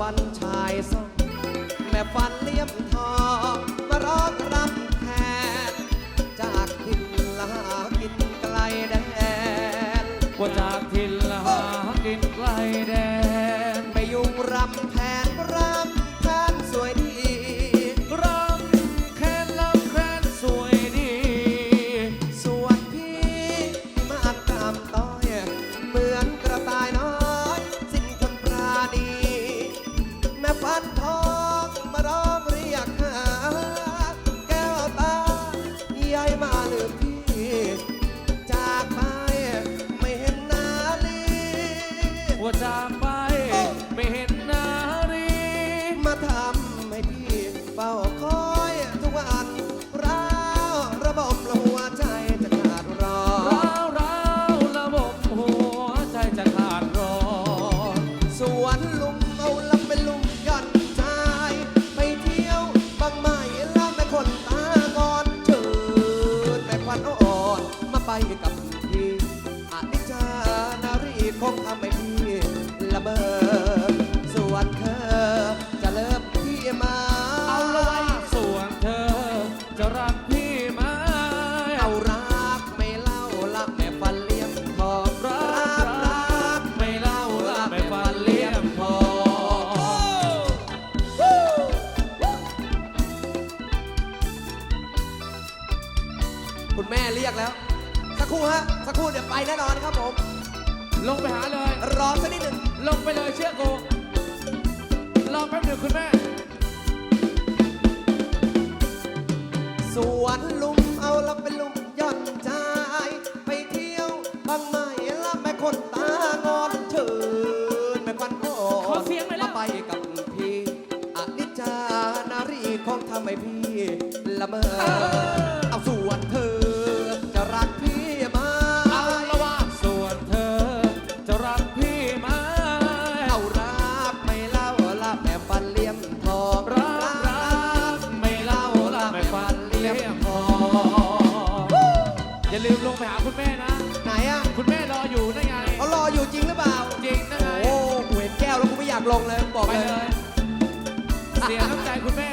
วันชายทรงแม่ฟันเลี่ยมทองมาร้องรำแทนจากทินลากินไกลแดนว่าจาก ลืมพี่จากไปไม่เห็นหนาลีว่าจากไป กับพี่อนิจจานารีคงทำให้พี่ละเมอส่วนเธอจะเลิกพี่มา เอาละไว้ส่วนเธอ จะรักพี่ไหมเอารักไม่เล่าละแม่ฟันเลี่ยมทองรักรักไม่เล่าละไม่ฟันเลี่ยมทองคุณแม่เรียกแล้ว สักครู่ฮะ สักครู่เดี๋ยวไปแน่นอนครับผม ลงไปหาเลย รอสักนิดหนึ่งลงไปเลยเชื่อกูรอแป๊บหนึ่งคุณแม่ สวนลุมเอาละเป็นลุมย่อนใจไปเที่ยวบางไม่ละแม่คนตางอนเชิญแม่ควันอ่อขอนเสียงหน่อยแล้ว มาไปกับพี่อนิจจานารีคงทำให้พี่ละเมอ รักพี่ไหมเอารักไม่เล่าละแม่ฟันเลี่ยมทองรักรักไม่เล่าละไม่ฟันเลี่ยมทองอย่าลืมลงไปหาคุณแม่นะ ไหนอะคุณแม่รออยู่นั่นไง เขารออยู่จริงหรือเปล่า จริงนะไงโอ้กูเห็นแก้วแล้วกูไม่อยากลงเลยบอกไปเลยเลยเสียน้ำใจคุณแม่